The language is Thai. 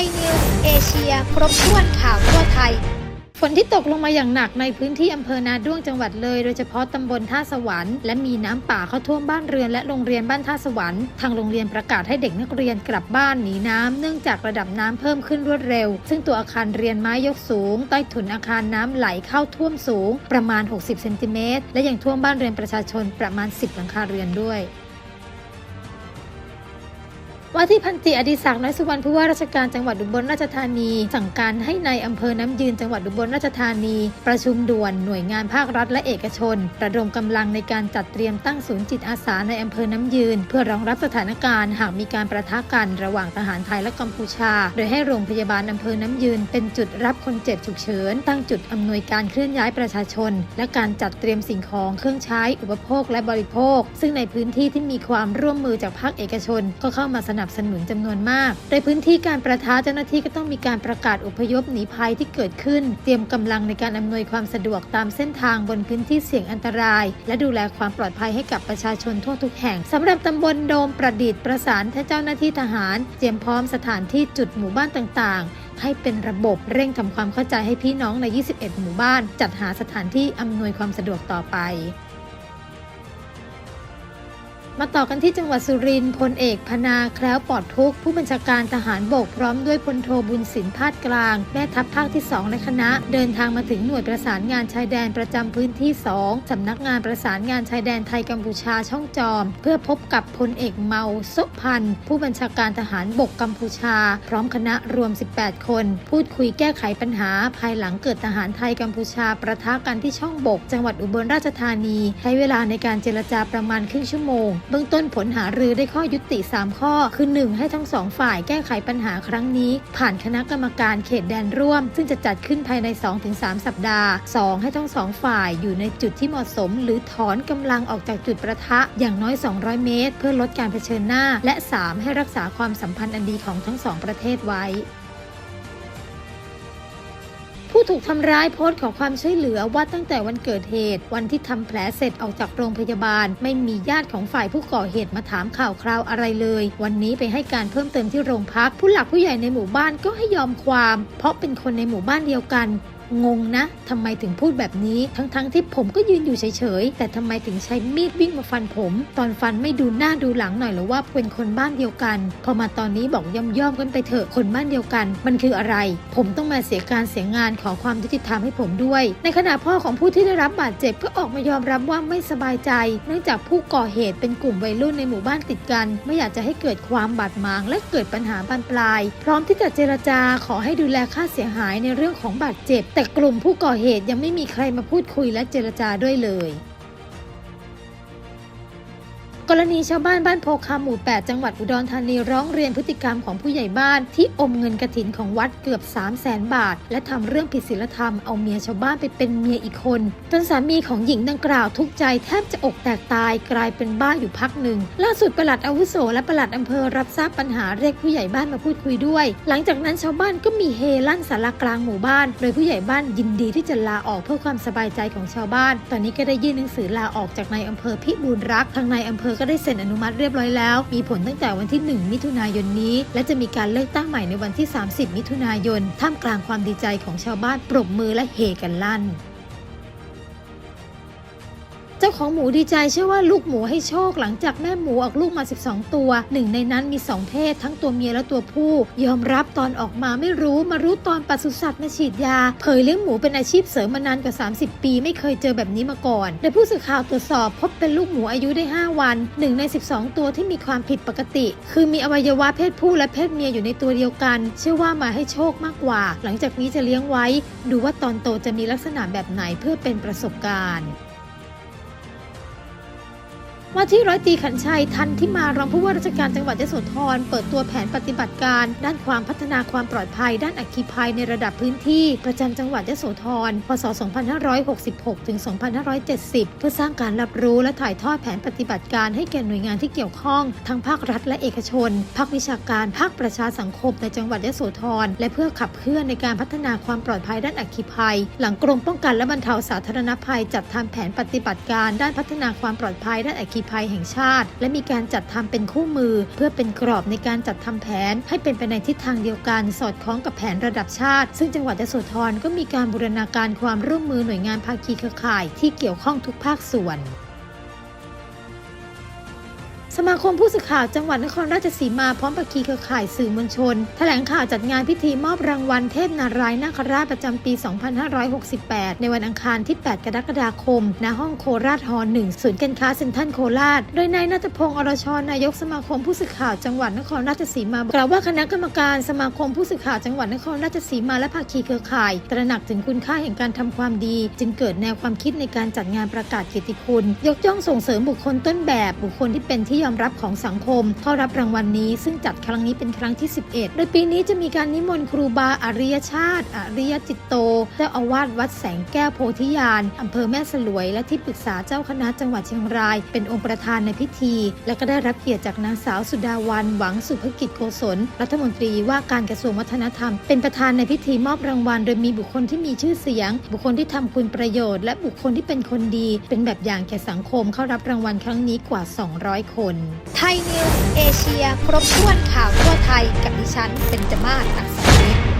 ยนิวเอเชีย ครบถ้วนข่าวทั่วไทย ฝนที่ตกลงมาอย่างหนักในพื้นที่อำเภอนาด้วงจังหวัดเลย โดยเฉพาะตำบลท่าสวรรค์และมีน้ำป่าเข้าท่วมบ้านเรือนและโรงเรียนบ้านท่าสวรรค์ทางโรงเรียนประกาศให้เด็กนักเรียนกลับบ้านหนีน้ำเนื่องจากระดับน้ำเพิ่มขึ้นรวดเร็ว ซึ่งตัวอาคารเรียนไม้ยกสูง ใต้ถุนอาคารน้ำไหลเข้าท่วมสูง ประมาณ 60 เซนติเมตรและยังท่วมบ้านเรือนประชาชนประมาณ 10 หลังคาเรือนด้วย ว่าที่พันตีอดิศักดิ์น้อยสุวรรณผู้ว่าราชการจังหวัดอุบลราชธานี สั่งการให้ในายอำเภอน้ำยืนจังหวัดอุบลราชธานี ประชุมด่วนหน่วยงานภาครัฐและเอกชน ระดมกำลังในการจัดเตรียมตั้งศูนย์จิตอาสาในอำเภอน้ำยืน เพื่อรองรับสถานการณ์หากมีการประทะกันระหว่างทหารไทยและกัมพูชา โดยให้โรงพยาบาลอำเภอน้ำยืน เป็นจุดรับคนเจ็บฉุกเฉินตั้งจุดอำนวยการเคลื่อนย้ายประชาชน และการจัดเตรียมสิ่งของเครื่องใช้อุปโภคและบริโภค ซึ่งในพื้นที่ที่มีความร่วมมือจากภาคเอกชนก็เข้ามาสนับสนุนจำนวนมากโดยพื้นที่การประทะเจ้าหน้าที่ก็ต้องมีการประกาศอพยพหนีภัยที่เกิดขึ้น เตรียมกำลังในการอำนวยความสะดวกตามเส้นทางบนพื้นที่เสี่ยงอันตราย และดูแลความปลอดภัยให้กับประชาชนทั่วทุกแห่งสำหรับตำบลโดมประดิษฐ์ประสานให้เจ้าหน้าที่ทหาร เตรียมพร้อมสถานที่จุดหมู่บ้านต่างๆให้เป็นระบบเร่งทำความเข้าใจให้พี่น้องใน 21 หมู่บ้าน จัดหาสถานที่อำนวยความสะดวกต่อไป มาต่อกันที่จังหวัดสุรินทร์พลเอกพนาแคล้วปลอดทุกผู้บัญชาการทหารบกพร้อมด้วยพลโทบุญสินพาดกลางแม่ทัพภาคที่ 2 และคณะ เดินทางมาถึงหน่วยประสานงานชายแดนประจำพื้นที่ 2สำนักงานประสานงานชายแดนไทยกัมพูชาช่องจอม เพื่อพบกับพลเอกเมาสุพันธ์ผู้บัญชาการทหารบกกัมพูชา พร้อมคณะรวม 18 คน พูดคุยแก้ไขปัญหา ภายหลังเกิดทหารไทยกัมพูชาประทะกันที่ช่องบก จังหวัดอุบลราชธานี ใช้เวลาในการเจรจาประมาณครึ่งชั่วโมงเบื้องต้นผลหารือได้ข้อยุติ 3 ข้อ คือ 1. ให้ทั้งสองฝ่ายแก้ไขปัญหาครั้งนี้ ผ่านคณะกรรมการเขตแดนร่วม ซึ่งจะจัดขึ้นภายใน 2-3 สัปดาห์ 2. ให้ทั้งสองฝ่ายอยู่ในจุดที่เหมาะสม หรือถอนกำลังออกจากจุดประทะอย่างน้อย 200 เมตร เพื่อลดการเผชิญหน้า และ 3. ให้รักษาความสัมพันธ์อันดีของทั้งสองประเทศไว้ ผู้ถูกทำร้ายโพสต์ขอความช่วยเหลือว่าตั้งแต่วันเกิดเหตุ วันที่ทำแผลเสร็จออกจากโรงพยาบาล ไม่มีญาติของฝ่ายผู้ก่อเหตุมาถามข่าวคราวอะไรเลย วันนี้ไปให้การเพิ่มเติมที่โรงพัก ผู้หลักผู้ใหญ่ในหมู่บ้านก็ให้ยอมความ เพราะเป็นคนในหมู่บ้านเดียวกัน งงนะทำไมถึงพูดแบบนี้ทั้งๆทที่ผมก็ยืนอยู่เฉยๆ แต่ทำไมถึงใช้มีดวิ่งมาฟันผม ตอนฟันไม่ดูหน้าดูหลังหน่อยหรือว่าเป็นคนบ้านเดียวกัน พอมาตอนนี้บอกย่อมย่อมๆกันไปเถอะคนบ้านเดียวกัน มันคืออะไร ผมต้องมาเสียการเสียงานขอความยุติธรรมให้ผมด้วย ในขณะพ่อของผู้ที่ได้รับบาดเจ็บก็ออกมายอมรับว่าไม่สบายใจ เนื่องจากผู้ก่อเหตุเป็นกลุ่มวัยรุ่นในหมู่บ้านติดกัน ไม่อยากจะให้เกิดความบาดหมางและเกิดปัญหาบานปลาย พร้อมที่จะเจรจาขอให้ดูแลค่าเสียหายในเรื่องของบาดเจ็บแต่กลุ่มผู้ก่อเหตุยังไม่มีใครมาพูดคุยและเจรจาด้วยเลย กรณีชาวบ้านบ้านโพคาหมู่ 8 จังหวัดอุดรธานีร้องเรียนพฤติกรรมของผู้ใหญ่บ้านที่อมเงินกระถินของวัดเกือบ 3 0 0แสนบาท และทำเรื่องผิดศีลธรรมเอาเมียชาวบ้านไปเป็นเมียอีกคนจนสามีของหญิงดังกล่าวทุกใจแทบจะอกแตกตายกลายเป็นบ้าอยู่พักหนึ่ง ล่าสุดประหลัดอาวุโสและประหลัดอำเภอรับทราบปัญหาเรียกผู้ใหญ่บ้านมาพูดคุยด้วย หลังจากนั้นชาวบ้านก็มีเฮลั่นสารกลางหมู่บ้าน โดยผู้ใหญ่บ้านยินดีที่จะลาออกเพื่อความสบายใจของชาวบ้าน ตอนนี้ก็ได้ยื่นหนังสือลาออกจากนายอำเภอพิบูลรักษ์ทางนายอำเภอก็ได้เซ็นอนุมัติเรียบร้อยแล้ว มีผลตั้งแต่วันที่ 1 มิถุนายนนี้ และจะมีการเลือกตั้งใหม่ในวันที่ 30 มิถุนายน ท่ามกลางความดีใจของชาวบ้านปรบมือและเฮกันลั่น จ้าของหมูดีใจเชื่อว่าลูกหมูให้โชคหลังจากแม่หมูออกลูกมา 12 ตัว หนึ่งในนั้นมี 2 เพศ ทั้งตัวเมียและตัวผู้ ยอมรับตอนออกมาไม่รู้มารู้ตอนปศุสัตว์มาฉีดยา เผยเลี้ยงหมูเป็นอาชีพเสริมมานานกว่า 30 ปี ไม่เคยเจอแบบนี้มาก่อนโดยผู้สื่อข่าวตรวจสอบพบเป็นลูกหมูอายุได้ 5 วันหนึ่งใน 12 ตัวที่มีความผิดปกติ คือมีอวัยวะเพศผู้และเพศเมียอยู่ในตัวเดียวกัน เชื่อว่ามาให้โชคมากกว่า หลังจากนี้จะเลี้ยงไว้ ดูว่าตอนโตจะมีลักษณะแบบไหนเพื่อเป็นประสบการณ์ ว่าที่ร้อยตีขันชัยทันที่มารองผู้ว่าราชการจังหวัดยโสธรเปิดตัวแผนปฏิบัติการ ด้านความพัฒนาความปลอดภัย ด้านอัคคีภัยในระดับพื้นที่ ประจำจังหวัดยโสธร พศ 2566 ถึง 2570 เพื่อสร้างการรับรู้และถ่ายทอดแผนปฏิบัติการให้แก่หน่วยงานที่เกี่ยวข้อง ทั้งภาครัฐและเอกชน ภาควิชาการ ภาคประชาสังคมในจังหวัดยโสธร และเพื่อขับเคลื่อนในการพัฒนาความปลอดภัยด้านอัคคีภัย หลังกรมป้องกันและบรรเทาสาธารณภัยจัดทำแผนปฏิบัติการ ด้านพัฒนาความปลอดภัยด้านอัคคีคีภัยแห่งชาติ และมีการจัดทำเป็นคู่มือ เพื่อเป็นกรอบในการจัดทำแผน ให้เป็นไปในทิศทางเดียวกัน สอดคล้องกับแผนระดับชาติ ซึ่งจังหวัดยโสธรก็มีการบูรณาการความร่วมมือหน่วยงานภาคีเครือข่าย ที่เกี่ยวข้องทุกภาคส่วน สมาคมผู้สื่อข่าวจังหวัดนครราชสีมาพร้อมปคีเครือข่ายสื่อมวลชน แถลงข่าวจัดงานพิธีมอบรางวัลเทพนารายณ์นาคราชประจำปี 2568 ในวันอังคารที่ 8 กรกฎาคม ณ ห้องโคราชฮอ1ศูนย์การค้าเซ็นทรัลโคราช โดยนายนัทพงศ์อรชรนายกสมาคมผู้สื่อข่าวจังหวัดนครราชสีมากล่าวว่าคณะกรรมการสมาคมผู้สื่อข่าวจังหวัดนครราชสีมาและภาคีเครือข่าย ตระหนักถึงคุณค่าแห่งการทำความดี จึงเกิดแนวความคิดในการจัดงานประกาศเกียรติคุณ ยกย่องส่งเสริมบุคคลต้นแบบบุคคลที่เป็นที่ยอมรับของสังคมเข้ารับรางวัลนี้ ซึ่งจัดครั้งนี้เป็นครั้งที่ 11 โดยปีนี้จะมีการนิมนต์ครูบาอริยชาติ อริยจิตโตเจ้าอาวาสวัดแสงแก้วโพธิญาณอำเภอแม่สลวย และที่ปรึกษาเจ้าคณะจังหวัดเชียงราย เป็นองค์ประธานในพิธี และก็ได้รับเกียรติจากนางสาวสุดาวันหวังสุภกิจโกศลรัฐมนตรีว่าการกระทรวงวัฒนธรรม เป็นประธานในพิธีมอบรางวัล โดยมีบุคคลที่มีชื่อเสียง บุคคลที่ทำคุณประโยชน์ และบุคคลที่เป็นคนดี เป็นแบบอย่างแก่สังคมเข้ารับรางวัลครั้งนี้กว่า 200 คนไทยนิวส์เอเชีย ครบถ้วนข่าวทั่วไทยกับดิฉันเป็นจมาศอักษรนิต